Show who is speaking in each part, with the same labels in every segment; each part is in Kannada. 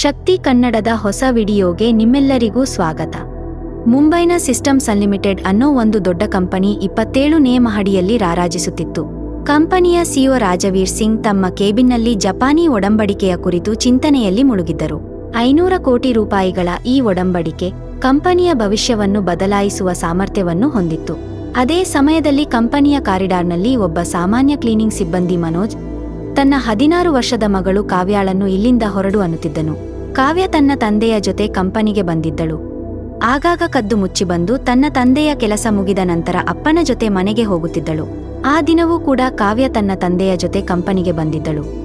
Speaker 1: ಶಕ್ತಿ ಕನ್ನಡದ ಹೊಸ ವಿಡಿಯೋಗೆ ನಿಮ್ಮೆಲ್ಲರಿಗೂ ಸ್ವಾಗತ. ಮುಂಬೈನ ಸಿಸ್ಟಮ್ಸ್ ಅನ್ಲಿಮಿಟೆಡ್ ಅನ್ನೋ ಒಂದು ದೊಡ್ಡ ಕಂಪನಿ ಇಪ್ಪತ್ತೇಳು ನೇ ಮಹಡಿಯಲ್ಲಿ ರಾರಾಜಿಸುತ್ತಿತ್ತು. ಕಂಪನಿಯ ಸಿಒ ರಾಜವೀರ್ ಸಿಂಗ್ ತಮ್ಮ ಕೇಬಿನ್ನಲ್ಲಿ ಜಪಾನಿ ಒಡಂಬಡಿಕೆಯ ಕುರಿತು ಚಿಂತನೆಯಲ್ಲಿ ಮುಳುಗಿದ್ದರು. ಐನೂರ ಕೋಟಿ ರೂಪಾಯಿಗಳ ಈ ಒಡಂಬಡಿಕೆ ಕಂಪನಿಯ ಭವಿಷ್ಯವನ್ನು ಬದಲಾಯಿಸುವ ಸಾಮರ್ಥ್ಯವನ್ನು ಹೊಂದಿತ್ತು. ಅದೇ ಸಮಯದಲ್ಲಿ ಕಂಪನಿಯ ಕಾರಿಡಾರ್ನಲ್ಲಿ ಒಬ್ಬ ಸಾಮಾನ್ಯ ಕ್ಲೀನಿಂಗ್ ಸಿಬ್ಬಂದಿ ಮನೋಜ್ ತನ್ನ ಹದಿನಾರು ವರ್ಷದ ಮಗಳು ಕಾವ್ಯಾಳನ್ನು ಇಲ್ಲಿಂದ ಹೊರಡು ಅನ್ನುತ್ತಿದ್ದನು. ಕಾವ್ಯ ತನ್ನ ತಂದೆಯ ಜೊತೆ ಕಂಪನಿಗೆ ಬಂದಿದ್ದಳು. ಆಗಾಗ ಕದ್ದು ಮುಚ್ಚಿ ಬಂದು ತನ್ನ ತಂದೆಯ ಕೆಲಸ ಮುಗಿದ ನಂತರ ಅಪ್ಪನ ಜೊತೆ ಮನೆಗೆ ಹೋಗುತ್ತಿದ್ದಳು. ಆ ದಿನವೂ ಕೂಡ ಕಾವ್ಯ ತನ್ನ ತಂದೆಯ ಜೊತೆ ಕಂಪನಿಗೆ ಬಂದಿದ್ದಳು.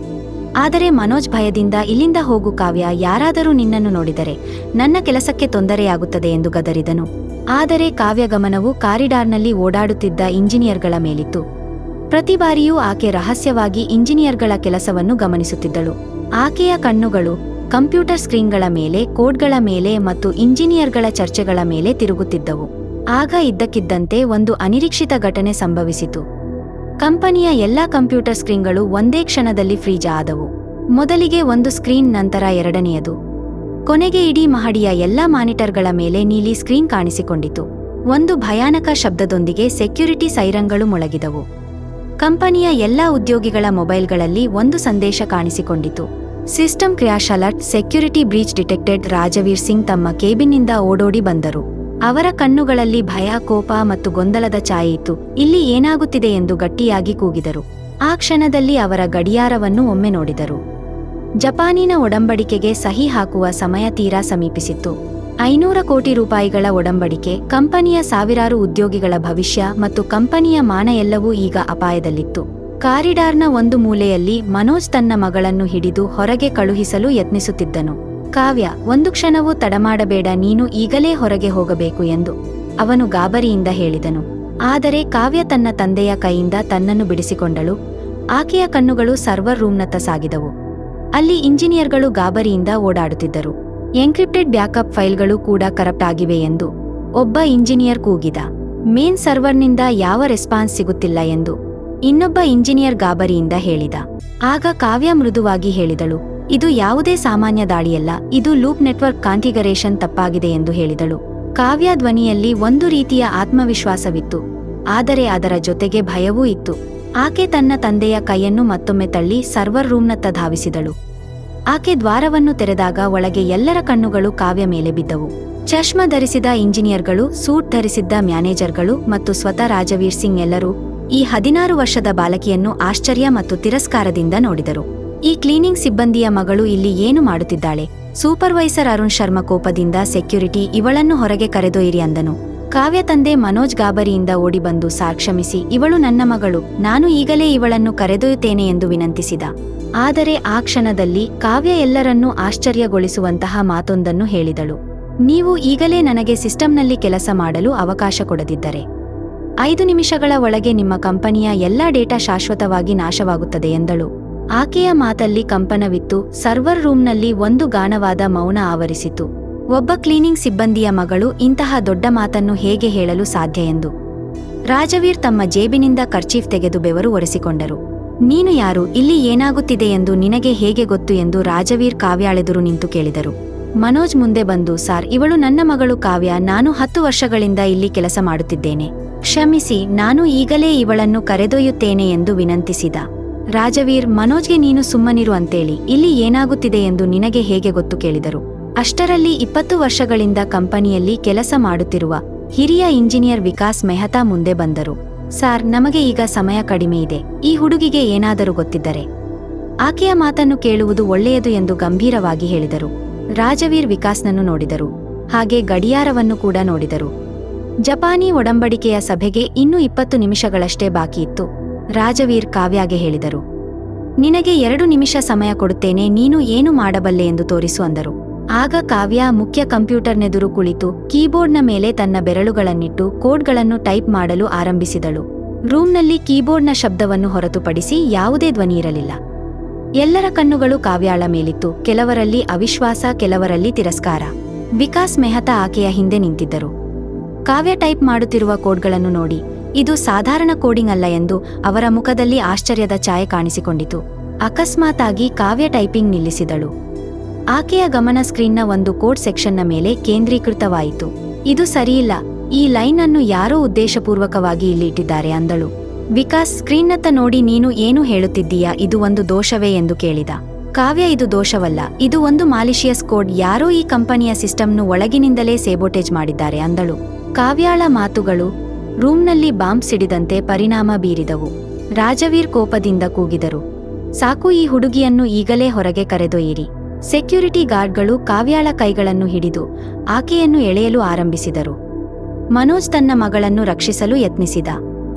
Speaker 1: ಆದರೆ ಮನೋಜ್ ಭಯದಿಂದ ಇಲ್ಲಿಂದ ಹೋಗು ಕಾವ್ಯ ಯಾರಾದರೂ ನಿನ್ನನ್ನು ನೋಡಿದರೆ ನನ್ನ ಕೆಲಸಕ್ಕೆ ತೊಂದರೆಯಾಗುತ್ತದೆ ಎಂದು ಗದರಿದನು. ಆದರೆ ಕಾವ್ಯ ಗಮನವು ಕಾರಿಡಾರ್ನಲ್ಲಿ ಓಡಾಡುತ್ತಿದ್ದ ಇಂಜಿನಿಯರ್ಗಳ ಮೇಲಿತ್ತು. ಪ್ರತಿ ಬಾರಿಯೂ ಆಕೆ ರಹಸ್ಯವಾಗಿ ಇಂಜಿನಿಯರ್ಗಳ ಕೆಲಸವನ್ನು ಗಮನಿಸುತ್ತಿದ್ದಳು. ಆಕೆಯ ಕಣ್ಣುಗಳು, ಕಂಪ್ಯೂಟರ್ ಸ್ಕ್ರೀನ್ಗಳ ಮೇಲೆ, ಕೋಡ್ಗಳ ಮೇಲೆ ಮತ್ತು ಇಂಜಿನಿಯರ್ಗಳ ಚರ್ಚೆಗಳ ಮೇಲೆ ತಿರುಗುತ್ತಿದ್ದವು. ಆಗ ಇದ್ದಕ್ಕಿದ್ದಂತೆ ಒಂದು ಅನಿರೀಕ್ಷಿತ ಘಟನೆ ಸಂಭವಿಸಿತು. ಕಂಪನಿಯ ಎಲ್ಲಾ ಕಂಪ್ಯೂಟರ್ ಸ್ಕ್ರೀನ್ಗಳು ಒಂದೇ ಕ್ಷಣದಲ್ಲಿ ಫ್ರೀಜ್ ಆದವು. ಮೊದಲಿಗೆ ಒಂದು ಸ್ಕ್ರೀನ್, ನಂತರ ಎರಡನೆಯದು. ಕೊನೆಗೆ ಇಡೀ ಮಹಡಿಯ ಎಲ್ಲಾ ಮಾನಿಟರ್ಗಳ ಮೇಲೆ ನೀಲಿ ಸ್ಕ್ರೀನ್ ಕಾಣಿಸಿಕೊಂಡಿತು. ಒಂದು ಭಯಾನಕ ಶಬ್ದದೊಂದಿಗೆ ಸೆಕ್ಯುರಿಟಿ ಸೈರಂಗಳು ಮೊಳಗಿದವು. ಕಂಪನಿಯ ಎಲ್ಲಾ ಉದ್ಯೋಗಿಗಳ ಮೊಬೈಲ್ಗಳಲ್ಲಿ ಒಂದು ಸಂದೇಶ ಕಾಣಿಸಿಕೊಂಡಿತು. System crash alert security breach detected Rajveer Singh ತಮ್ಮ ಕೇಬಿನ್ನಿಂದ ಓಡೋಡಿ ಬಂದರು. ಅವರ ಕಣ್ಣುಗಳಲ್ಲಿ ಭಯ, ಕೋಪ ಮತ್ತು ಗೊಂದಲದ ಛಾಯೆಯಿತ್ತು ಇಲ್ಲಿ ಏನಾಗುತ್ತಿದೆ ಎಂದು ಗಟ್ಟಿಯಾಗಿ ಕೂಗಿದರು. ಆ ಕ್ಷಣದಲ್ಲಿ ಅವರ ಗಡಿಯಾರವನ್ನು ಒಮ್ಮೆ ನೋಡಿದರು. ಜಪಾನಿನ ಒಡಂಬಡಿಕೆಗೆ ಸಹಿ ಹಾಕುವ ಸಮಯ ತೀರಾ ಸಮೀಪಿಸಿತ್ತು. ಐನೂರ ಕೋಟಿ ರೂಪಾಯಿಗಳ ಒಡಂಬಡಿಕೆ, ಕಂಪನಿಯ ಸಾವಿರಾರು ಉದ್ಯೋಗಿಗಳ ಭವಿಷ್ಯ ಮತ್ತು ಕಂಪನಿಯ ಮಾನ ಎಲ್ಲವೂ ಈಗ ಅಪಾಯದಲ್ಲಿತ್ತು. ಕಾರಿಡಾರ್ನ ಒಂದು ಮೂಲೆಯಲ್ಲಿ ಮನೋಜ್ ತನ್ನ ಮಗಳನ್ನು ಹಿಡಿದು ಹೊರಗೆ ಕಳುಹಿಸಲು ಯತ್ನಿಸುತ್ತಿದ್ದನು. ಕಾವ್ಯ, ಒಂದು ಕ್ಷಣವೂ ತಡಮಾಡಬೇಡ, ನೀನು ಈಗಲೇ ಹೊರಗೆ ಹೋಗಬೇಕು ಎಂದು ಅವನು ಗಾಬರಿಯಿಂದ ಹೇಳಿದನು. ಆದರೆ ಕಾವ್ಯ ತನ್ನ ತಂದೆಯ ಕೈಯಿಂದ ತನ್ನನ್ನು ಬಿಡಿಸಿಕೊಂಡಳು. ಆಕೆಯ ಕಣ್ಣುಗಳು ಸರ್ವರ್ ರೂಮ್ನತ್ತ ಸಾಗಿದವು. ಅಲ್ಲಿ ಇಂಜಿನಿಯರ್ಗಳು ಗಾಬರಿಯಿಂದ ಓಡಾಡುತ್ತಿದ್ದರು. ಎನ್ಕ್ರಿಪ್ಟೆಡ್ ಬ್ಯಾಕಪ್ ಫೈಲ್ಗಳು ಕೂಡ ಕರಪ್ಟ್ ಆಗಿವೆ ಎಂದು ಒಬ್ಬ ಇಂಜಿನಿಯರ್ ಕೂಗಿದ. ಮೇನ್ ಸರ್ವರ್ನಿಂದ ಯಾವ ರೆಸ್ಪಾನ್ಸ್ ಸಿಗುತ್ತಿಲ್ಲ ಎಂದು ಇನ್ನೊಬ್ಬ ಇಂಜಿನಿಯರ್ ಗಾಬರಿಯಿಂದ ಹೇಳಿದ. ಆಗ ಕಾವ್ಯ ಮೃದುವಾಗಿ ಹೇಳಿದಳು, ಇದು ಯಾವುದೇ ಸಾಮಾನ್ಯ ದಾಳಿಯಲ್ಲ, ಇದು ಲೂಪ್ ನೆಟ್ವರ್ಕ್ ಕಾನ್ಫಿಗರೇಷನ್ ತಪ್ಪಾಗಿದೆ ಎಂದು ಹೇಳಿದಳು. ಕಾವ್ಯ ಧ್ವನಿಯಲ್ಲಿ ಒಂದು ರೀತಿಯ ಆತ್ಮವಿಶ್ವಾಸವಿತ್ತು, ಆದರೆ ಅದರ ಜೊತೆಗೆ ಭಯವೂ ಇತ್ತು. ಆಕೆ ತನ್ನ ತಂದೆಯ ಕೈಯನ್ನು ಮತ್ತೊಮ್ಮೆ ತಳ್ಳಿ ಸರ್ವರ್ ರೂಮ್ನತ್ತ ಧಾವಿಸಿದಳು. ಆಕೆ ದ್ವಾರವನ್ನು ತೆರೆದಾಗ ಒಳಗೆ ಎಲ್ಲರ ಕಣ್ಣುಗಳು ಕಾವ್ಯ ಮೇಲೆ ಬಿದ್ದವು. ಚಶ್ಮ ಧರಿಸಿದ ಇಂಜಿನಿಯರ್ಗಳು, ಸೂಟ್ ಧರಿಸಿದ್ದ ಮ್ಯಾನೇಜರ್ಗಳು ಮತ್ತು ಸ್ವತಃ ರಾಜವೀರ್ ಸಿಂಗ್ ಎಲ್ಲರೂ ಈ ಹದಿನಾರು ವರ್ಷದ ಬಾಲಕಿಯನ್ನು ಆಶ್ಚರ್ಯ ಮತ್ತು ತಿರಸ್ಕಾರದಿಂದ ನೋಡಿದರು. ಈ ಕ್ಲೀನಿಂಗ್ ಸಿಬ್ಬಂದಿಯ ಮಗಳು ಇಲ್ಲಿ ಏನು ಮಾಡುತ್ತಿದ್ದಾಳೆ? ಸೂಪರ್ವೈಸರ್ ಅರುಣ್ ಶರ್ಮಾ ಕೋಪದಿಂದ ಸೆಕ್ಯುರಿಟಿ ಇವಳನ್ನು ಹೊರಗೆ ಕರೆದೊಯ್ಯಿರಿ ಅಂದನು. ಕಾವ್ಯ ತಂದೆ ಮನೋಜ್ ಗಾಬರಿಯಿಂದ ಓಡಿಬಂದು ಸಾಕ್ಷಮಿಸಿ ಕ್ಷಮಿಸಿ ಇವಳು ನನ್ನ ಮಗಳು, ನಾನು ಈಗಲೇ ಇವಳನ್ನು ಕರೆದೊಯ್ಯುತ್ತೇನೆ ಎಂದು ವಿನಂತಿಸಿದ. ಆದರೆ ಆ ಕ್ಷಣದಲ್ಲಿ ಕಾವ್ಯ ಎಲ್ಲರನ್ನೂ ಆಶ್ಚರ್ಯಗೊಳಿಸುವಂತಹ ಮಾತೊಂದನ್ನು ಹೇಳಿದಳು. ನೀವು ಈಗಲೇ ನನಗೆ ಸಿಸ್ಟಂನಲ್ಲಿ ಕೆಲಸ ಮಾಡಲು ಅವಕಾಶ ಕೊಡದಿದ್ದರೆ. ಐದು ನಿಮಿಷಗಳ ಒಳಗೆ ನಿಮ್ಮ ಕಂಪನಿಯ ಎಲ್ಲಾ ಡೇಟಾ ಶಾಶ್ವತವಾಗಿ ನಾಶವಾಗುತ್ತದೆ ಎಂದಳು. ಆಕೆಯ ಮಾತಲ್ಲಿ ಕಂಪನವಿತ್ತು. ಸರ್ವರ್ ರೂಮ್ನಲ್ಲಿ ಒಂದು ಗಾನವಾದ ಮೌನ ಆವರಿಸಿತು. ಒಬ್ಬ ಕ್ಲೀನಿಂಗ್ ಸಿಬ್ಬಂದಿಯ ಮಗಳು ಇಂತಹ ದೊಡ್ಡ ಮಾತನ್ನು ಹೇಗೆ ಹೇಳಲು ಸಾಧ್ಯ ಎಂದು. ರಾಜವೀರ್ ತಮ್ಮ ಜೇಬಿನಿಂದ ಕರ್ಚೀಫ್ ತೆಗೆದು ಬೆವರು ಒರೆಸಿಕೊಂಡರು. ನೀನು ಯಾರು? ಇಲ್ಲಿ ಏನಾಗುತ್ತಿದೆ ಎಂದು ನಿನಗೆ ಹೇಗೆ ಗೊತ್ತು ಎಂದು ರಾಜವೀರ್ ಕಾವ್ಯಾಳೆದುರು ನಿಂತು ಕೇಳಿದರು. ಮನೋಜ್ ಮುಂದೆ ಬಂದು, ಸಾರ್, ಇವಳು ನನ್ನ ಮಗಳು ಕಾವ್ಯ. ನಾನು ಹತ್ತು ವರ್ಷಗಳಿಂದ ಇಲ್ಲಿ ಕೆಲಸ ಮಾಡುತ್ತಿದ್ದೇನೆ. ಕ್ಷಮಿಸಿ, ನಾನು ಈಗಲೇ ಇವಳನ್ನು ಕರೆದೊಯ್ಯುತ್ತೇನೆ ಎಂದು ವಿನಂತಿಸಿದ. ರಾಜವೀರ್, ಮನೋಜ್ಗೆ ನೀನು ಸುಮ್ಮನಿರು ಅಂತೇಳಿ. ಇಲ್ಲಿ ಏನಾಗುತ್ತಿದೆ ಎಂದು ನಿನಗೆ ಹೇಗೆ ಗೊತ್ತು? ಕೇಳಿದರು. ಅಷ್ಟರಲ್ಲಿ ಇಪ್ಪತ್ತು ವರ್ಷಗಳಿಂದ ಕಂಪನಿಯಲ್ಲಿ ಕೆಲಸ ಮಾಡುತ್ತಿರುವ ಹಿರಿಯ ಇಂಜಿನಿಯರ್ ವಿಕಾಸ್ ಮೆಹತಾ ಮುಂದೆ ಬಂದರು. ಸಾರ್, ನಮಗೆ ಈಗ ಸಮಯ ಕಡಿಮೆ ಇದೆ. ಈ ಹುಡುಗಿಗೆ ಏನಾದರೂ ಗೊತ್ತಿದ್ದರೆ? ಆಕೆಯ ಮಾತನ್ನು ಕೇಳುವುದು ಒಳ್ಳೆಯದು ಎಂದು ಗಂಭೀರವಾಗಿ ಹೇಳಿದರು. ರಾಜವೀರ್ ವಿಕಾಸ್ನನ್ನು ನೋಡಿದರು. ಹಾಗೆ ಗಡಿಯಾರವನ್ನು ಕೂಡ ನೋಡಿದರು. ಜಪಾನಿ ಒಡಂಬಡಿಕೆಯ ಸಭೆಗೆ ಇನ್ನೂ ಇಪ್ಪತ್ತು ನಿಮಿಷಗಳಷ್ಟೇ ಬಾಕಿ ಇತ್ತು. ರಾಜವೀರ್ ಕಾವ್ಯಾಗೆ ಹೇಳಿದರು. ನಿನಗೆ ಎರಡು ನಿಮಿಷ ಸಮಯ ಕೊಡುತ್ತೇನೆ, ನೀನು ಏನು ಮಾಡಬಲ್ಲೆ ಎಂದು ತೋರಿಸು ಅಂದರು. ಆಗ ಕಾವ್ಯ ಮುಖ್ಯ ಕಂಪ್ಯೂಟರ್ನೆದುರು ಕುಳಿತು ಕೀಬೋರ್ಡ್ನ ಮೇಲೆ ತನ್ನ ಬೆರಳುಗಳನ್ನಿಟ್ಟು ಕೋಡ್ಗಳನ್ನು ಟೈಪ್ ಮಾಡಲು ಆರಂಭಿಸಿದಳು. ರೂಮ್ನಲ್ಲಿ ಕೀಬೋರ್ಡ್ನ ಶಬ್ದವನ್ನು ಹೊರತುಪಡಿಸಿ ಯಾವುದೇ ಧ್ವನಿ ಇರಲಿಲ್ಲ. ಎಲ್ಲರ ಕಣ್ಣುಗಳು ಕಾವ್ಯಾಳ ಮೇಲಿತ್ತು. ಕೆಲವರಲ್ಲಿ ಅವಿಶ್ವಾಸ, ಕೆಲವರಲ್ಲಿ ತಿರಸ್ಕಾರ. ವಿಕಾಸ್ ಮೆಹತಾ ಆಕೆಯ ಹಿಂದೆ ನಿಂತಿದ್ದರು. ಕಾವ್ಯ ಟೈಪ್ ಮಾಡುತ್ತಿರುವ ಕೋಡ್ಗಳನ್ನು ನೋಡಿ. ಇದು ಸಾಧಾರಣ ಕೋಡಿಂಗ್ ಅಲ್ಲ ಎಂದು ಅವರ ಮುಖದಲ್ಲಿ ಆಶ್ಚರ್ಯದ ಛಾಯೆ ಕಾಣಿಸಿಕೊಂಡಿತು. ಅಕಸ್ಮಾತಾಗಿ ಕಾವ್ಯ ಟೈಪಿಂಗ್ ನಿಲ್ಲಿಸಿದಳು. ಆಕೆಯ ಗಮನ ಸ್ಕ್ರೀನ್ನ ಒಂದು ಕೋಡ್ ಸೆಕ್ಷನ್ನ ಮೇಲೆ ಕೇಂದ್ರೀಕೃತವಾಯಿತು. ಇದು ಸರಿಯಿಲ್ಲ. ಈ ಲೈನ್ ಅನ್ನು ಯಾರೋ ಉದ್ದೇಶಪೂರ್ವಕವಾಗಿ ಇಲ್ಲಿ ಇಟ್ಟಿದ್ದಾರೆ ಅಂದಳು. ವಿಕಾಸ್, ಸ್ಕ್ರೀನ್ನತ್ತ ನೋಡಿ ನೀನು ಏನು ಹೇಳುತ್ತಿದ್ದೀಯಾ? ಇದು ಒಂದು ದೋಷವೇ ಎಂದು ಕೇಳಿದ. ಕಾವ್ಯ, ಇದು ದೋಷವಲ್ಲ. ಇದು ಒಂದು ಮಾಲಿಷಿಯಸ್ ಕೋಡ್. ಯಾರೋ ಈ ಕಂಪನಿಯ ಸಿಸ್ಟಮ್ನು ಒಳಗಿನಿಂದಲೇ ಸೇಬೋಟೇಜ್ ಮಾಡಿದ್ದಾರೆ ಅಂದಳು. ಕಾವ್ಯಾಳ ಮಾತುಗಳು ರೂಮ್ನಲ್ಲಿ ಬಾಂಬ್ ಸಿಡಿದಂತೆ ಪರಿಣಾಮ ಬೀರಿದವು. ರಾಜವೀರ್ ಕೋಪದಿಂದ ಕೂಗಿದರು. ಸಾಕು ಈ ಹುಡುಗಿಯನ್ನು ಈಗಲೇ ಹೊರಗೆ ಕರೆದೊಯ್ಯಿರಿ. ಸೆಕ್ಯೂರಿಟಿ ಗಾರ್ಡ್ಗಳು ಕಾವ್ಯಾಳ ಕೈಗಳನ್ನು ಹಿಡಿದು ಆಕೆಯನ್ನು ಎಳೆಯಲು ಆರಂಭಿಸಿದರು. ಮನೋಜ್ ತನ್ನ ಮಗಳನ್ನು ರಕ್ಷಿಸಲು ಯತ್ನಿಸಿದ.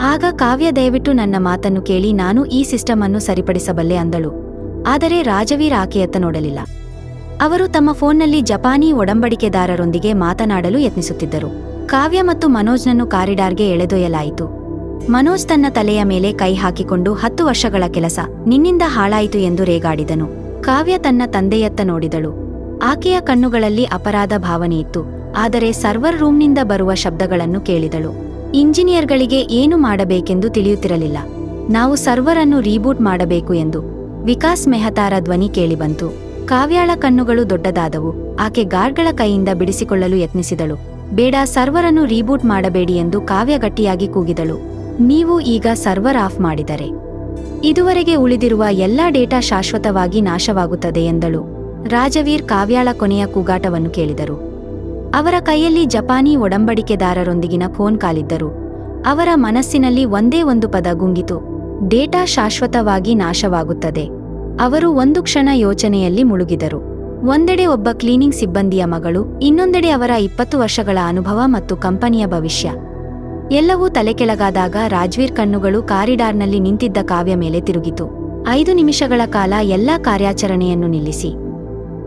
Speaker 1: ಆಗ ಕಾವ್ಯ ದಯವಿಟ್ಟು ನನ್ನ ಮಾತನ್ನು ಕೇಳಿ ನಾನು ಈ ಸಿಸ್ಟಮ್ ಅನ್ನು ಸರಿಪಡಿಸಬಲ್ಲೆ ಅಂದಳು. ಆದರೆ ರಾಜವೀರ್ ಆಕೆಯತ್ತ ನೋಡಲಿಲ್ಲ. ಅವರು ತಮ್ಮ ಫೋನ್ನಲ್ಲಿ ಜಪಾನಿ ಒಡಂಬಡಿಕೆದಾರರೊಂದಿಗೆ ಮಾತನಾಡಲು ಯತ್ನಿಸುತ್ತಿದ್ದರು. ಕಾವ್ಯ ಮತ್ತು ಮನೋಜ್ನನ್ನು ಕಾರಿಡಾರ್ಗೆ ಎಳೆದೊಯ್ಯಲಾಯಿತು. ಮನೋಜ್ ತನ್ನ ತಲೆಯ ಮೇಲೆ ಕೈ ಹಾಕಿಕೊಂಡು ಹತ್ತು ವರ್ಷಗಳ ಕೆಲಸ ನಿನ್ನಿಂದ ಹಾಳಾಯಿತು ಎಂದು ರೇಗಾಡಿದನು. ಕಾವ್ಯ ತನ್ನ ತಂದೆಯತ್ತ ನೋಡಿದಳು. ಆಕೆಯ ಕಣ್ಣುಗಳಲ್ಲಿ ಅಪರಾಧ ಭಾವನೆಯಿತ್ತು ಆದರೆ ಸರ್ವರ್ ರೂಮ್ನಿಂದ ಬರುವ ಶಬ್ದಗಳನ್ನು ಕೇಳಿದಳು. ಇಂಜಿನಿಯರ್ಗಳಿಗೆ ಏನು ಮಾಡಬೇಕೆಂದು ತಿಳಿಯುತ್ತಿರಲಿಲ್ಲ. ನಾವು ಸರ್ವರ್ ಅನ್ನು ರೀಬೂಟ್ ಮಾಡಬೇಕು ಎಂದು ವಿಕಾಸ್ ಮೆಹತಾರ ಧ್ವನಿ ಕೇಳಿಬಂತು. ಕಾವ್ಯಾಳ ಕಣ್ಣುಗಳು ದೊಡ್ಡದಾದವು. ಆಕೆ ಗಾರ್ಡ್ಗಳ ಕೈಯಿಂದ ಬಿಡಿಸಿಕೊಳ್ಳಲು ಯತ್ನಿಸಿದಳು. ಬೇಡ, ಸರ್ವರ್ ಅನ್ನು ರೀಬೂಟ್ ಮಾಡಬೇಡಿ ಎಂದು ಕಾವ್ಯ ಗಟ್ಟಿಯಾಗಿ ಕೂಗಿದಳು. ನೀವು ಈಗ ಸರ್ವರ್ ಆಫ್ ಮಾಡಿದರೆ. ಇದುವರೆಗೆ ಉಳಿದಿರುವ ಎಲ್ಲಾ ಡೇಟಾ ಶಾಶ್ವತವಾಗಿ ನಾಶವಾಗುತ್ತದೆ ಎಂದಳು. ರಾಜವೀರ್ ಕಾವ್ಯಾಳ ಕೊನೆಯ ಕೂಗಾಟವನ್ನು ಕೇಳಿದರು. ಅವರ ಕೈಯಲ್ಲಿ ಜಪಾನಿ ಒಡಂಬಡಿಕೆದಾರರೊಂದಿಗಿನ ಫೋನ್ ಕಾಲಿದ್ದರು. ಅವರ ಮನಸ್ಸಿನಲ್ಲಿ ಒಂದೇ ಒಂದು ಪದ ಗುಂಗಿತು. ಡೇಟಾ ಶಾಶ್ವತವಾಗಿ ನಾಶವಾಗುತ್ತದೆ. ಅವರು ಒಂದು ಕ್ಷಣ ಯೋಚನೆಯಲ್ಲಿ ಮುಳುಗಿದರು. ಒಂದೆಡೆ ಒಬ್ಬ ಕ್ಲೀನಿಂಗ್ ಸಿಬ್ಬಂದಿಯ ಮಗಳು, ಇನ್ನೊಂದೆಡೆ ಅವರ ಇಪ್ಪತ್ತು ವರ್ಷಗಳ ಅನುಭವ ಮತ್ತು ಕಂಪನಿಯ ಭವಿಷ್ಯ. ಎಲ್ಲವೂ ತಲೆಕೆಳಗಾದಾಗ ರಾಜ್ವೀರ್ ಕಣ್ಣುಗಳು ಕಾರಿಡಾರ್ನಲ್ಲಿ ನಿಂತಿದ್ದ ಕಾವ್ಯ ಮೇಲೆ ತಿರುಗಿತು. ಐದು ನಿಮಿಷಗಳ ಕಾಲ ಎಲ್ಲಾ ಕಾರ್ಯಾಚರಣೆಯನ್ನು ನಿಲ್ಲಿಸಿ.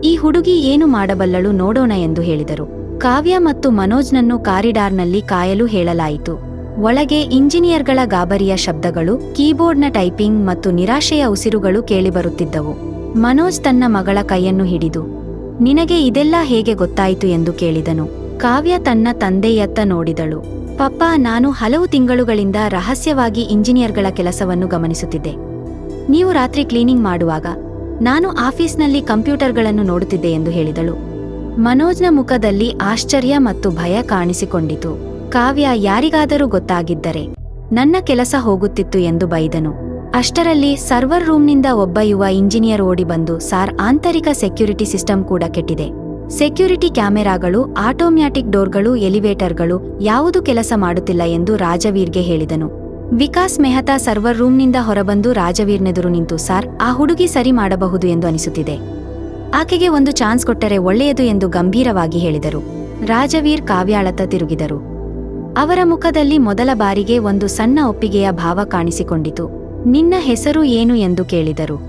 Speaker 1: ಈ ಹುಡುಗಿ ಏನು ಮಾಡಬಲ್ಲಳು ನೋಡೋಣ ಎಂದು ಹೇಳಿದರು. ಕಾವ್ಯ ಮತ್ತು ಮನೋಜ್ನನ್ನು ಕಾರಿಡಾರ್ನಲ್ಲಿ ಕಾಯಲು ಹೇಳಲಾಯಿತು. ಒಳಗೆ ಇಂಜಿನಿಯರ್ಗಳ ಗಾಬರಿಯ ಶಬ್ದಗಳು, ಕೀಬೋರ್ಡ್ನ ಟೈಪಿಂಗ್ ಮತ್ತು ನಿರಾಶೆಯ ಉಸಿರುಗಳು ಕೇಳಿಬರುತ್ತಿದ್ದವು. ಮನೋಜ್ ತನ್ನ ಮಗಳ ಕೈಯನ್ನು ಹಿಡಿದು, ನಿನಗೆ ಇದೆಲ್ಲ ಹೇಗೆ ಗೊತ್ತಾಯಿತು? ಎಂದು ಕೇಳಿದನು. ಕಾವ್ಯ ತನ್ನ ತಂದೆಯತ್ತ ನೋಡಿದಳು. ಪಪ್ಪ, ನಾನು ಹಲವು ತಿಂಗಳುಗಳಿಂದ ರಹಸ್ಯವಾಗಿ ಇಂಜಿನಿಯರ್ಗಳ ಕೆಲಸವನ್ನು ಗಮನಿಸುತ್ತಿದ್ದೆ. ನೀವು ರಾತ್ರಿ ಕ್ಲೀನಿಂಗ್ ಮಾಡುವಾಗ ನಾನು ಆಫೀಸ್ನಲ್ಲಿ ಕಂಪ್ಯೂಟರ್ಗಳನ್ನು ನೋಡುತ್ತಿದ್ದೆ ಎಂದು ಹೇಳಿದಳು. ಮನೋಜ್ನ ಮುಖದಲ್ಲಿ ಆಶ್ಚರ್ಯ ಮತ್ತು ಭಯ ಕಾಣಿಸಿಕೊಂಡಿತು. ಕಾವ್ಯ ಯಾರಿಗಾದರೂ ಗೊತ್ತಾಗಿದ್ದರೆ ನನ್ನ ಕೆಲಸ ಹೋಗುತ್ತಿತ್ತು ಎಂದು ಬೈದನು. ಅಷ್ಟರಲ್ಲಿ ಸರ್ವರ್ ರೂಮ್ನಿಂದ ಒಬ್ಬ ಯುವ ಇಂಜಿನಿಯರ್ ಓಡಿಬಂದು ಸಾರ್ ಆಂತರಿಕ ಸೆಕ್ಯುರಿಟಿ ಸಿಸ್ಟಮ್ ಕೂಡ ಕೆಟ್ಟಿದೆ. ಸೆಕ್ಯೂರಿಟಿ ಕ್ಯಾಮೆರಾಗಳು, ಆಟೋಮ್ಯಾಟಿಕ್ ಡೋರ್ಗಳು, ಎಲಿವೇಟರ್ಗಳು ಯಾವುದು ಕೆಲಸ ಮಾಡುತ್ತಿಲ್ಲ ಎಂದು ರಾಜವೀರ್ಗೆ ಹೇಳಿದನು. ವಿಕಾಸ್ ಮೆಹತಾ ಸರ್ವರ್ ರೂಮ್ನಿಂದ ಹೊರಬಂದು ರಾಜವೀರ್ನೆದುರು ನಿಂತು, ಸಾರ್, ಆ ಹುಡುಗಿ ಸರಿ ಮಾಡಬಹುದು ಎಂದು ಅನಿಸುತ್ತಿದೆ. ಆಕೆಗೆ ಒಂದು ಚಾನ್ಸ್ ಕೊಟ್ಟರೆ ಒಳ್ಳೆಯದು ಎಂದು ಗಂಭೀರವಾಗಿ ಹೇಳಿದರು. ರಾಜವೀರ್ ಕಾವ್ಯಾಳತ ತಿರುಗಿದರು. ಅವರ ಮುಖದಲ್ಲಿ ಮೊದಲ ಬಾರಿಗೆ ಒಂದು ಸಣ್ಣ ಒಪ್ಪಿಗೆಯ ಭಾವ ಕಾಣಿಸಿಕೊಂಡಿತು. ನಿನ್ನ ಹೆಸರು ಏನು? ಎಂದು ಕೇಳಿದರು.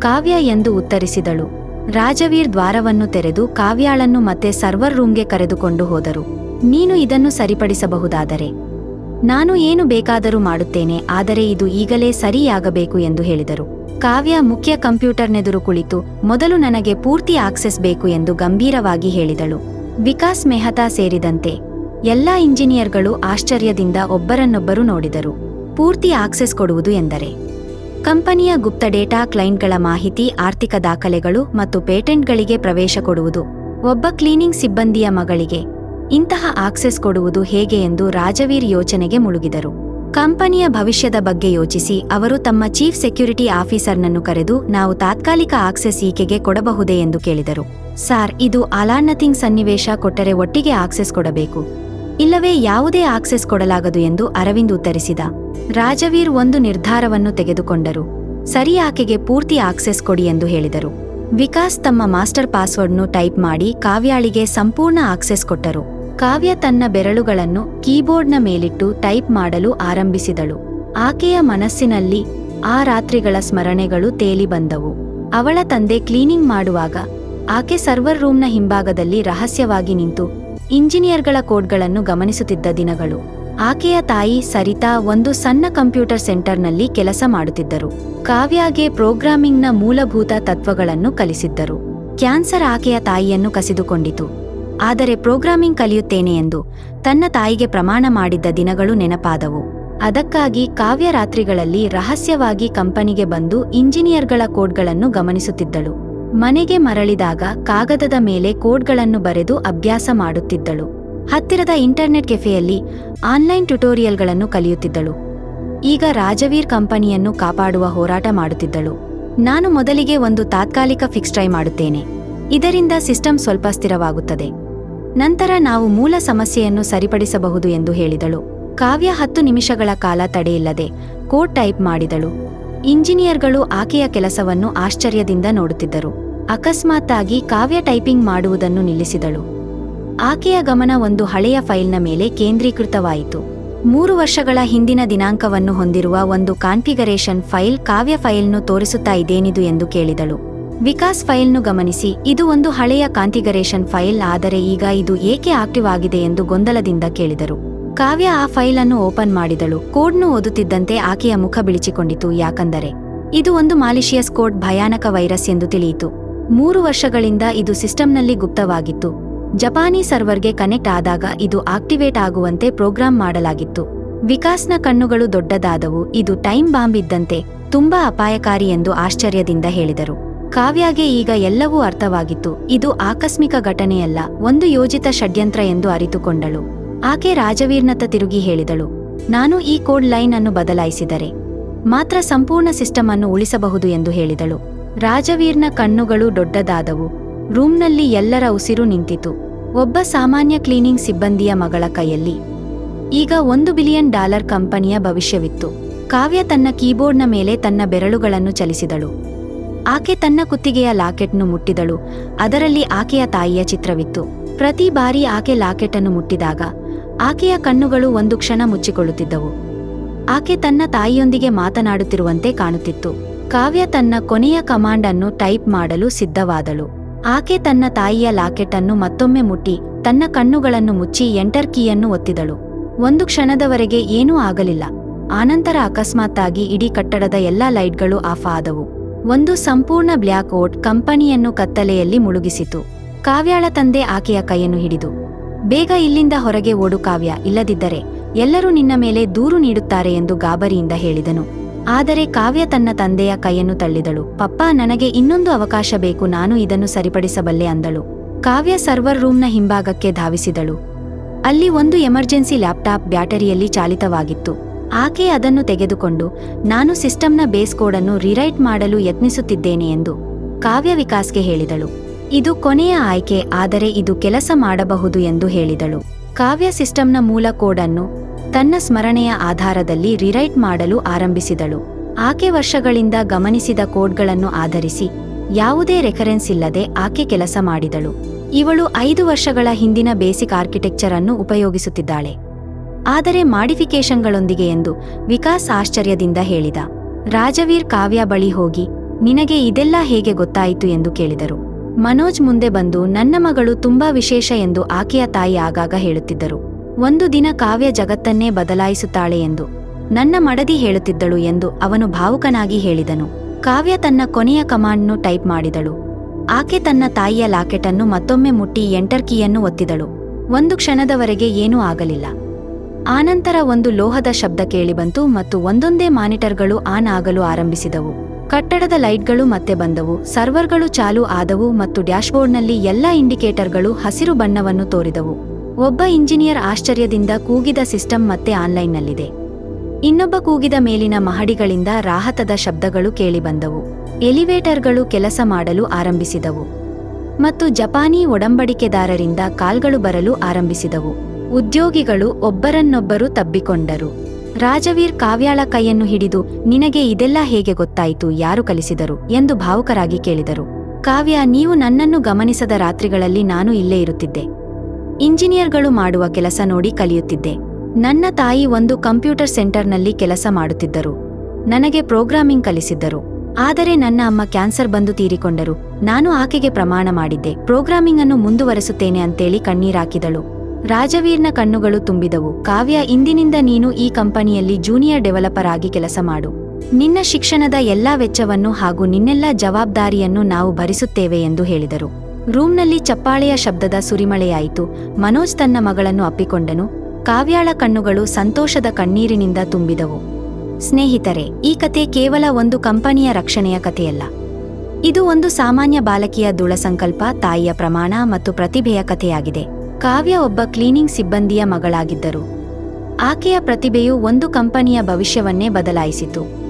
Speaker 1: ಕಾವ್ಯ ಎಂದು ಉತ್ತರಿಸಿದಳು. ರಾಜವೀರ್ ದ್ವಾರವನ್ನು ತೆರೆದು ಕಾವ್ಯಾಳನ್ನು ಮತ್ತೆ ಸರ್ವರ್ ರೂಮ್ಗೆ ಕರೆದುಕೊಂಡು ಹೋದರು. ನೀನು ಇದನ್ನು ಸರಿಪಡಿಸಬಹುದಾದರೆ. ನಾನು ಏನು ಬೇಕಾದರೂ ಮಾಡುತ್ತೇನೆ, ಆದರೆ ಇದು ಈಗಲೇ ಸರಿಯಾಗಬೇಕು ಎಂದು ಹೇಳಿದರು. ಕಾವ್ಯ ಮುಖ್ಯ ಕಂಪ್ಯೂಟರ್ನೆದುರು ಕುಳಿತು, ಮೊದಲು ನನಗೆ ಪೂರ್ತಿ ಆಕ್ಸೆಸ್ ಬೇಕು ಎಂದು ಗಂಭೀರವಾಗಿ ಹೇಳಿದಳು. ವಿಕಾಸ್ ಮೆಹತಾ ಸೇರಿದಂತೆ ಎಲ್ಲಾ ಇಂಜಿನಿಯರ್ಗಳು ಆಶ್ಚರ್ಯದಿಂದ ಒಬ್ಬರನ್ನೊಬ್ಬರು ನೋಡಿದರು. ಪೂರ್ತಿ ಆಕ್ಸೆಸ್ ಕೊಡುವುದು ಎಂದರೆ. ಕಂಪನಿಯ ಗುಪ್ತ ಡೇಟಾ ಕ್ಲೈಂಟ್ಗಳ ಮಾಹಿತಿ, ಆರ್ಥಿಕ ದಾಖಲೆಗಳು ಮತ್ತು ಪೇಟೆಂಟ್ಗಳಿಗೆ ಪ್ರವೇಶ ಕೊಡುವುದು. ಒಬ್ಬ ಕ್ಲೀನಿಂಗ್ ಸಿಬ್ಬಂದಿಯ ಮಗಳಿಗೆ ಇಂತಹ ಆಕ್ಸೆಸ್ ಕೊಡುವುದು ಹೇಗೆ ಎಂದು ರಾಜವೀರ್ ಯೋಚನೆಗೆ ಮುಳುಗಿದರು. ಕಂಪನಿಯ ಭವಿಷ್ಯದ ಬಗ್ಗೆ ಯೋಚಿಸಿ, ಅವರು ತಮ್ಮ ಚೀಫ್ ಸೆಕ್ಯೂರಿಟಿ ಆಫೀಸರ್ನನ್ನು ಕರೆದು, ನಾವು ತಾತ್ಕಾಲಿಕ ಆಕ್ಸೆಸ್ ಈಕೆಗೆ ಕೊಡಬಹುದೇ ಎಂದು ಕೇಳಿದರು. ಸಾರ್, ಇದು ಅಲಾನಥಿಂಗ್ ಸನ್ನಿವೇಶ ಕೊಟ್ಟರೆ ಒಟ್ಟಿಗೆ ಆಕ್ಸೆಸ್ ಕೊಡಬೇಕು. ಇಲ್ಲವೇ ಯಾವುದೇ ಆಕ್ಸೆಸ್ ಕೊಡಲಾಗದು ಎಂದು ಅರವಿಂದ್ ಉತ್ತರಿಸಿದ. ರಾಜವೀರ್ ಒಂದು ನಿರ್ಧಾರವನ್ನು ತೆಗೆದುಕೊಂಡರು. ಸರಿ ಆಕೆಗೆ ಪೂರ್ತಿ ಆಕ್ಸೆಸ್ ಕೊಡಿ ಎಂದು ಹೇಳಿದರು. ವಿಕಾಸ್ ತಮ್ಮ ಮಾಸ್ಟರ್ ಪಾಸ್ವರ್ಡ್ನು ಟೈಪ್ ಮಾಡಿ ಕಾವ್ಯಾಳಿಗೆ ಸಂಪೂರ್ಣ ಆಕ್ಸೆಸ್ ಕೊಟ್ಟರು. ಕಾವ್ಯ ತನ್ನ ಬೆರಳುಗಳನ್ನು ಕೀಬೋರ್ಡ್ನ ಮೇಲಿಟ್ಟು ಟೈಪ್ ಮಾಡಲು ಆರಂಭಿಸಿದಳು. ಆಕೆಯ ಮನಸ್ಸಿನಲ್ಲಿ ಆ ರಾತ್ರಿಗಳ ಸ್ಮರಣೆಗಳು ತೇಲಿ ಬಂದವು. ಅವಳ ತಂದೆ ಕ್ಲೀನಿಂಗ್ ಮಾಡುವಾಗ ಆಕೆ ಸರ್ವರ್ ರೂಮ್ನ ಹಿಂಭಾಗದಲ್ಲಿ ರಹಸ್ಯವಾಗಿ ನಿಂತು ಇಂಜಿನಿಯರ್ಗಳ ಕೋಡ್ಗಳನ್ನು ಗಮನಿಸುತ್ತಿದ್ದ ದಿನಗಳು. ಆಕೆಯ ತಾಯಿ ಸರಿತಾ ಒಂದು ಸಣ್ಣ ಕಂಪ್ಯೂಟರ್ ಸೆಂಟರ್ನಲ್ಲಿ ಕೆಲಸ ಮಾಡುತ್ತಿದ್ದರು. ಕಾವ್ಯಾಗೆ ಪ್ರೋಗ್ರಾಮಿಂಗ್ನ ಮೂಲಭೂತ ತತ್ವಗಳನ್ನು ಕಲಿಸಿದ್ದರು. ಕ್ಯಾನ್ಸರ್ ಆಕೆಯ ತಾಯಿಯನ್ನು ಕಸಿದುಕೊಂಡಿತು. ಆದರೆ ಪ್ರೋಗ್ರಾಮಿಂಗ್ ಕಲಿಯುತ್ತೇನೆ ಎಂದು ತನ್ನ ತಾಯಿಗೆ ಪ್ರಮಾಣ ಮಾಡಿದ್ದ ದಿನಗಳು ನೆನಪಾದವು. ಅದಕ್ಕಾಗಿ ಕಾವ್ಯ ರಾತ್ರಿಗಳಲ್ಲಿ ರಹಸ್ಯವಾಗಿ ಕಂಪನಿಗೆ ಬಂದು ಇಂಜಿನಿಯರ್ಗಳ ಕೋಡ್ಗಳನ್ನು ಗಮನಿಸುತ್ತಿದ್ದಳು. ಮನೆಗೆ ಮರಳಿದಾಗ ಕಾಗದದ ಮೇಲೆ ಕೋಡ್ಗಳನ್ನು ಬರೆದು ಅಭ್ಯಾಸ ಮಾಡುತ್ತಿದ್ದಳು. ಹತ್ತಿರದ ಇಂಟರ್ನೆಟ್ ಕೆಫೆಯಲ್ಲಿ ಆನ್ಲೈನ್ ಟ್ಯುಟೋರಿಯಲ್ಗಳನ್ನು ಕಲಿಯುತ್ತಿದ್ದಳು. ಈಗ ರಾಜವೀರ್ ಕಂಪನಿಯನ್ನು ಕಾಪಾಡುವ ಹೋರಾಟ ಮಾಡುತ್ತಿದ್ದಳು. ನಾನು ಮೊದಲಿಗೆ ಒಂದು ತಾತ್ಕಾಲಿಕ ಫಿಕ್ಸ್ ಟ್ರೈ ಮಾಡುತ್ತೇನೆ. ಇದರಿಂದ ಸಿಸ್ಟಮ್ ಸ್ವಲ್ಪ ಸ್ಥಿರವಾಗುತ್ತದೆ. ನಂತರ ನಾವು ಮೂಲ ಸಮಸ್ಯೆಯನ್ನು ಸರಿಪಡಿಸಬಹುದು ಎಂದು ಹೇಳಿದಳು. ಕಾವ್ಯ ಹತ್ತು ನಿಮಿಷಗಳ ಕಾಲ ತಡೆಯಿಲ್ಲದೆ ಕೋಡ್ ಟೈಪ್ ಮಾಡಿದಳು. ಇಂಜಿನಿಯರ್ಗಳು ಆಕೆಯ ಕೆಲಸವನ್ನು ಆಶ್ಚರ್ಯದಿಂದ ನೋಡುತ್ತಿದ್ದರು. ಅಕಸ್ಮಾತ್ತಾಗಿ ಕಾವ್ಯ ಟೈಪಿಂಗ್ ಮಾಡುವುದನ್ನು ನಿಲ್ಲಿಸಿದಳು. ಆಕೆಯ ಗಮನ ಒಂದು ಹಳೆಯ ಫೈಲ್ನ ಮೇಲೆ ಕೇಂದ್ರೀಕೃತವಾಯಿತು. ಮೂರು ವರ್ಷಗಳ ಹಿಂದಿನ ದಿನಾಂಕವನ್ನು ಹೊಂದಿರುವ ಒಂದು ಕಾನ್ಫಿಗರೇಷನ್ ಫೈಲ್ ಕಾವ್ಯ ಫೈಲ್ನು ತೋರಿಸುತ್ತಾ ಇದೇನಿದು ಎಂದು ಕೇಳಿದಳು. ವಿಕಾಸ್ ಫೈಲ್ನು ಗಮನಿಸಿ, ಇದು ಒಂದು ಹಳೆಯ ಕಾನ್ಫಿಗರೇಷನ್ ಫೈಲ್, ಆದರೆ ಈಗ ಇದು ಏಕೆ ಆಕ್ಟಿವ್ ಆಗಿದೆ ಎಂದು ಗೊಂದಲದಿಂದ ಕೇಳಿದರು. ಕಾವ್ಯ ಆ ಫೈಲ್ ಅನ್ನು ಓಪನ್ ಮಾಡಿದಳು. ಕೋಡ್ನು ಓದುತ್ತಿದ್ದಂತೆ ಆಕೆಯ ಮುಖ ಬಿಳಿಚಿಕೊಂಡಿತು. ಯಾಕಂದರೆ, ಇದು ಒಂದು ಮಾಲಿಷಿಯಸ್ ಕೋಡ್ ಭಯಾನಕ ವೈರಸ್ ಎಂದು ತಿಳಿಯಿತು. ಮೂರು ವರ್ಷಗಳಿಂದ ಇದು ಸಿಸ್ಟಂನಲ್ಲಿ ಗುಪ್ತವಾಗಿತ್ತು. ಜಪಾನಿ ಸರ್ವರ್ಗೆ ಕನೆಕ್ಟ್ ಆದಾಗ ಇದು ಆಕ್ಟಿವೇಟ್ ಆಗುವಂತೆ ಪ್ರೋಗ್ರಾಂ ಮಾಡಲಾಗಿತ್ತು. ವಿಕಾಸ್ನ ಕಣ್ಣುಗಳು ದೊಡ್ಡದಾದವು, ಇದು ಟೈಮ್ ಬಾಂಬ್ ಇದ್ದಂತೆ, ತುಂಬಾ ಅಪಾಯಕಾರಿ ಎಂದು ಆಶ್ಚರ್ಯದಿಂದ ಹೇಳಿದರು. ಕಾವ್ಯಾಗೆ ಈಗ ಎಲ್ಲವೂ ಅರ್ಥವಾಗಿತ್ತು, ಇದು ಆಕಸ್ಮಿಕ ಘಟನೆಯಲ್ಲ, ಒಂದು ಯೋಜಿತ ಷಡ್ಯಂತ್ರ ಎಂದು ಅರಿತುಕೊಂಡಳು. ಆಕೆ ರಾಜವೀರ್ನತ್ತ ತಿರುಗಿ ಹೇಳಿದಳು, ನಾನು ಈ ಕೋಡ್ ಲೈನ್ ಅನ್ನು ಬದಲಾಯಿಸಿದರೆ ಮಾತ್ರ ಸಂಪೂರ್ಣ ಸಿಸ್ಟಮ್ ಅನ್ನು ಉಳಿಸಬಹುದು ಎಂದು ಹೇಳಿದಳು. ರಾಜವೀರ್ನ ಕಣ್ಣುಗಳು ದೊಡ್ಡದಾದವು ರೂಮ್ನಲ್ಲಿ ಎಲ್ಲರ ಉಸಿರು ನಿಂತಿತು. ಒಬ್ಬ ಸಾಮಾನ್ಯ ಕ್ಲೀನಿಂಗ್ ಸಿಬ್ಬಂದಿಯ ಮಗಳ ಕೈಯಲ್ಲಿ. ಈಗ ಒಂದು ಬಿಲಿಯನ್ ಡಾಲರ್ ಕಂಪನಿಯ ಭವಿಷ್ಯವಿತ್ತು. ಕಾವ್ಯ ತನ್ನ ಕೀಬೋರ್ಡ್ನ ಮೇಲೆ ತನ್ನ ಬೆರಳುಗಳನ್ನು ಚಲಿಸಿದಳು. ಆಕೆ ತನ್ನ ಕುತ್ತಿಗೆಯ ಲಾಕೆಟ್ನು ಮುಟ್ಟಿದಳು. ಅದರಲ್ಲಿ ಆಕೆಯ ತಾಯಿಯ ಚಿತ್ರವಿತ್ತು. ಪ್ರತಿ ಬಾರಿ ಆಕೆ ಲಾಕೆಟನ್ನು ಮುಟ್ಟಿದಾಗ, ಆಕೆಯ ಕಣ್ಣುಗಳು ಒಂದು ಕ್ಷಣ ಮುಚ್ಚಿಕೊಳ್ಳುತ್ತಿದ್ದವು. ಆಕೆ ತನ್ನ ತಾಯಿಯೊಂದಿಗೆ ಮಾತನಾಡುತ್ತಿರುವಂತೆ ಕಾಣುತ್ತಿತ್ತು. ಕಾವ್ಯ ತನ್ನ ಕೊನೆಯ ಕಮಾಂಡ್ ಅನ್ನು ಟೈಪ್ ಮಾಡಲು ಸಿದ್ಧವಾದಳು. ಆಕೆ ತನ್ನ ತಾಯಿಯ ಲಾಕೆಟ್ ಅನ್ನು ಮತ್ತೊಮ್ಮೆ ಮುಟ್ಟಿ ತನ್ನ ಕಣ್ಣುಗಳನ್ನು ಮುಚ್ಚಿ ಎಂಟರ್ ಕೀಯನ್ನು ಒತ್ತಿದಳು. ಒಂದು ಕ್ಷಣದವರೆಗೆ ಏನೂ ಆಗಲಿಲ್ಲ. ಆನಂತರ ಅಕಸ್ಮಾತ್ತಾಗಿ ಇಡೀ ಕಟ್ಟಡದ ಎಲ್ಲಾ ಲೈಟ್ಗಳು ಆಫ್ ಆದವು. ಒಂದು ಸಂಪೂರ್ಣ ಬ್ಲ್ಯಾಕ್ ಔಟ್ ಕಂಪನಿಯನ್ನು ಕತ್ತಲೆಯಲ್ಲಿ ಮುಳುಗಿಸಿತು. ಕಾವ್ಯಾಳ ತಂದೆ ಆಕೆಯ ಕೈಯನ್ನು ಹಿಡಿದು, ಬೇಗ ಇಲ್ಲಿಂದ ಹೊರಗೆ ಓಡು ಕಾವ್ಯ, ಇಲ್ಲದಿದ್ದರೆ ಎಲ್ಲರೂ ನಿನ್ನ ಮೇಲೆ ದೂರು ನೀಡುತ್ತಾರೆ ಎಂದು ಗಾಬರಿಯಿಂದ ಹೇಳಿದನು. ಆದರೆ ಕಾವ್ಯ ತನ್ನ ತಂದೆಯ ಕೈಯನ್ನು ತಳ್ಳಿದಳು. ಪಪ್ಪ, ನನಗೆ ಇನ್ನೊಂದು ಅವಕಾಶ ಬೇಕು, ನಾನು ಇದನ್ನು ಸರಿಪಡಿಸಬಲ್ಲೆ ಅಂದಳು. ಕಾವ್ಯ ಸರ್ವರ್ ರೂಮ್ನ ಹಿಂಭಾಗಕ್ಕೆ ಧಾವಿಸಿದಳು. ಅಲ್ಲಿ ಒಂದು ಎಮರ್ಜೆನ್ಸಿ ಲ್ಯಾಪ್ಟಾಪ್ ಬ್ಯಾಟರಿಯಲ್ಲಿ ಚಾಲಿತವಾಗಿತ್ತು. ಆಕೆ ಅದನ್ನು ತೆಗೆದುಕೊಂಡು, ನಾನು ಸಿಸ್ಟಮ್ನ ಬೇಸ್ ಕೋಡನ್ನು ರಿರೈಟ್ ಮಾಡಲು ಯತ್ನಿಸುತ್ತಿದ್ದೇನೆ ಎಂದು ಕಾವ್ಯ ವಿಕಾಸ್ಗೆ ಹೇಳಿದಳು. ಇದು ಕೊನೆಯ ಆಯ್ಕೆ, ಆದರೆ ಇದು ಕೆಲಸ ಮಾಡಬಹುದು ಎಂದು ಹೇಳಿದಳು. ಕಾವ್ಯ ಸಿಸ್ಟಮ್ನ ಮೂಲ ಕೋಡನ್ನು ತನ್ನ ಸ್ಮರಣೆಯ ಆಧಾರದಲ್ಲಿ ರಿರೈಟ್ ಮಾಡಲು ಆರಂಭಿಸಿದಳು. ಆಕೆ ವರ್ಷಗಳಿಂದ ಗಮನಿಸಿದ ಕೋಡ್ಗಳನ್ನು ಆಧರಿಸಿ ಯಾವುದೇ ರೆಫರೆನ್ಸ್ ಇಲ್ಲದೆ ಆಕೆ ಕೆಲಸ ಮಾಡಿದಳು. ಇವಳು ಐದು ವರ್ಷಗಳ ಹಿಂದಿನ ಬೇಸಿಕ್ ಆರ್ಕಿಟೆಕ್ಚರ್ ಅನ್ನು ಉಪಯೋಗಿಸುತ್ತಿದ್ದಾಳೆ. ಆದರೆ ಮಾಡಿಫಿಕೇಶನ್ಗಳೊಂದಿಗೆ ಎಂದು ವಿಕಾಸ್ ಆಶ್ಚರ್ಯದಿಂದ ಹೇಳಿದ. ರಾಜವೀರ್ ಕಾವ್ಯ ಬಳಿ ಹೋಗಿ, ನಿನಗೆ ಇದೆಲ್ಲ ಹೇಗೆ ಗೊತ್ತಾಯಿತು? ಎಂದು ಕೇಳಿದರು. ಮನೋಜ್ ಮುಂದೆ ಬಂದು, ನನ್ನ ಮಗಳು ತುಂಬಾ ವಿಶೇಷ ಎಂದು ಆಕೆಯ ತಾಯಿ ಆಗಾಗ ಹೇಳುತ್ತಿದ್ದರು. ಒಂದು ದಿನ ಕಾವ್ಯ ಜಗತ್ತನ್ನೇ ಬದಲಾಯಿಸುತ್ತಾಳೆ ಎಂದು. ನನ್ನ ಮಡದಿ ಹೇಳುತ್ತಿದ್ದಳು ಎಂದು ಅವನು ಭಾವುಕನಾಗಿ ಹೇಳಿದನು. ಕಾವ್ಯ ತನ್ನ ಕೊನೆಯ ಕಮಾಂಡ್ನು ಟೈಪ್ ಮಾಡಿದಳು. ಆಕೆ ತನ್ನ ತಾಯಿಯ ಲಾಕೆಟನ್ನು ಮತ್ತೊಮ್ಮೆ ಮುಟ್ಟಿ ಎಂಟರ್ ಕೀಯನ್ನು ಒತ್ತಿದಳು. ಒಂದು ಕ್ಷಣದವರೆಗೆ ಏನೂ ಆಗಲಿಲ್ಲ. ಆನಂತರ ಒಂದು ಲೋಹದ ಶಬ್ದ ಕೇಳಿಬಂತು ಮತ್ತು ಒಂದೊಂದೇ ಮಾನಿಟರ್ಗಳು ಆನ್ ಆಗಲು ಆರಂಭಿಸಿದವು. ಕಟ್ಟಡದ ಲೈಟ್ಗಳು ಮತ್ತೆ ಬಂದವು. ಸರ್ವರ್ಗಳು ಚಾಲೂ ಆದವು ಮತ್ತು ಡ್ಯಾಶ್ಬೋರ್ಡ್ನಲ್ಲಿ ಎಲ್ಲಾ ಇಂಡಿಕೇಟರ್ಗಳು ಹಸಿರು ಬಣ್ಣವನ್ನು ತೋರಿದವು. ಒಬ್ಬ ಇಂಜಿನಿಯರ್ ಆಶ್ಚರ್ಯದಿಂದ ಕೂಗಿದ ಸಿಸ್ಟಮ್ ಮತ್ತೆ ಆನ್ಲೈನ್ನಲ್ಲಿದೆ. ಇನ್ನೊಬ್ಬ ಕೂಗಿದ ಮೇಲಿನ ಮಹಡಿಗಳಿಂದ ರಾಹತದ ಶಬ್ದಗಳು ಕೇಳಿಬಂದವು. ಎಲಿವೇಟರ್ಗಳು ಕೆಲಸ ಮಾಡಲು ಆರಂಭಿಸಿದವು. ಮತ್ತು ಜಪಾನಿ ಒಡಂಬಡಿಕೆದಾರರಿಂದ ಕಾಲ್ಗಳು ಬರಲು ಆರಂಭಿಸಿದವು. ಉದ್ಯೋಗಿಗಳು ಒಬ್ಬರನ್ನೊಬ್ಬರು ತಬ್ಬಿಕೊಂಡರು. ರಾಜವೀರ್ ಕಾವ್ಯಾಳ ಕೈಯನ್ನು ಹಿಡಿದು, ನಿನಗೆ ಇದೆಲ್ಲ ಹೇಗೆ ಗೊತ್ತಾಯಿತು? ಯಾರು ಕಲಿಸಿದರು? ಎಂದು ಭಾವುಕರಾಗಿ ಕೇಳಿದರು. ಕಾವ್ಯ, ನೀವು ನನ್ನನ್ನು ಗಮನಿಸದ ರಾತ್ರಿಗಳಲ್ಲಿ ನಾನು ಇಲ್ಲೇ ಇರುತ್ತಿದ್ದೆ. ಇಂಜಿನಿಯರ್ಗಳು ಮಾಡುವ ಕೆಲಸ ನೋಡಿ ಕಲಿಯುತ್ತಿದ್ದೆ. ನನ್ನ ತಾಯಿ ಒಂದು ಕಂಪ್ಯೂಟರ್ ಸೆಂಟರ್ನಲ್ಲಿ ಕೆಲಸ ಮಾಡುತ್ತಿದ್ದರು. ನನಗೆ ಪ್ರೋಗ್ರಾಮಿಂಗ್ ಕಲಿಸಿದ್ದರು. ಆದರೆ ನನ್ನ ಅಮ್ಮ ಕ್ಯಾನ್ಸರ್ ಬಂದು ತೀರಿಕೊಂಡರು. ನಾನು ಆಕೆಗೆ ಪ್ರಮಾಣ ಮಾಡಿದ್ದೆ. ಪ್ರೋಗ್ರಾಮಿಂಗ್ ಅನ್ನು ಮುಂದುವರೆಸುತ್ತೇನೆ ಅಂತೇಳಿ ಕಣ್ಣೀರಾಕಿದಳು ರಾಜವೀರ್ನ ಕಣ್ಣುಗಳು ತುಂಬಿದವು. ಕಾವ್ಯ, ಇಂದಿನಿಂದ ನೀನು ಈ ಕಂಪನಿಯಲ್ಲಿ ಜೂನಿಯರ್ ಡೆವಲಪರ್ ಆಗಿ ಕೆಲಸ ಮಾಡು. ನಿನ್ನ ಶಿಕ್ಷಣದ ಎಲ್ಲಾ ವೆಚ್ಚವನ್ನು ಹಾಗೂ ನಿನ್ನೆಲ್ಲ ಜವಾಬ್ದಾರಿಯನ್ನು ನಾವು ಭರಿಸುತ್ತೇವೆ ಎಂದು ಹೇಳಿದರು. ರೂಮ್ನಲ್ಲಿ ಚಪ್ಪಾಳೆಯ ಶಬ್ದದ ಸುರಿಮಳೆಯಾಯಿತು. ಮನೋಜ್ ತನ್ನ ಮಗಳನ್ನು ಅಪ್ಪಿಕೊಂಡನು. ಕಾವ್ಯಾಳ ಕಣ್ಣುಗಳು ಸಂತೋಷದ ಕಣ್ಣೀರಿನಿಂದ ತುಂಬಿದವು. ಸ್ನೇಹಿತರೆ, ಈ ಕತೆ ಕೇವಲ ಒಂದು ಕಂಪನಿಯ ರಕ್ಷಣೆಯ ಕಥೆಯಲ್ಲ. ಇದು ಒಂದು ಸಾಮಾನ್ಯ ಬಾಲಕಿಯ ಸಂಕಲ್ಪ ತಾಯಿಯ ಪ್ರಮಾಣ ಮತ್ತು ಪ್ರತಿಭೆಯ ಕಥೆಯಾಗಿದೆ. ಕಾವ್ಯ ಒಬ್ಬ ಕ್ಲೀನಿಂಗ್ ಸಿಬ್ಬಂದಿಯ ಮಗಳಾಗಿದ್ದರು. ಆಕೆಯ ಪ್ರತಿಭೆಯು ಒಂದು ಕಂಪನಿಯ ಭವಿಷ್ಯವನ್ನೇ ಬದಲಾಯಿಸಿತು.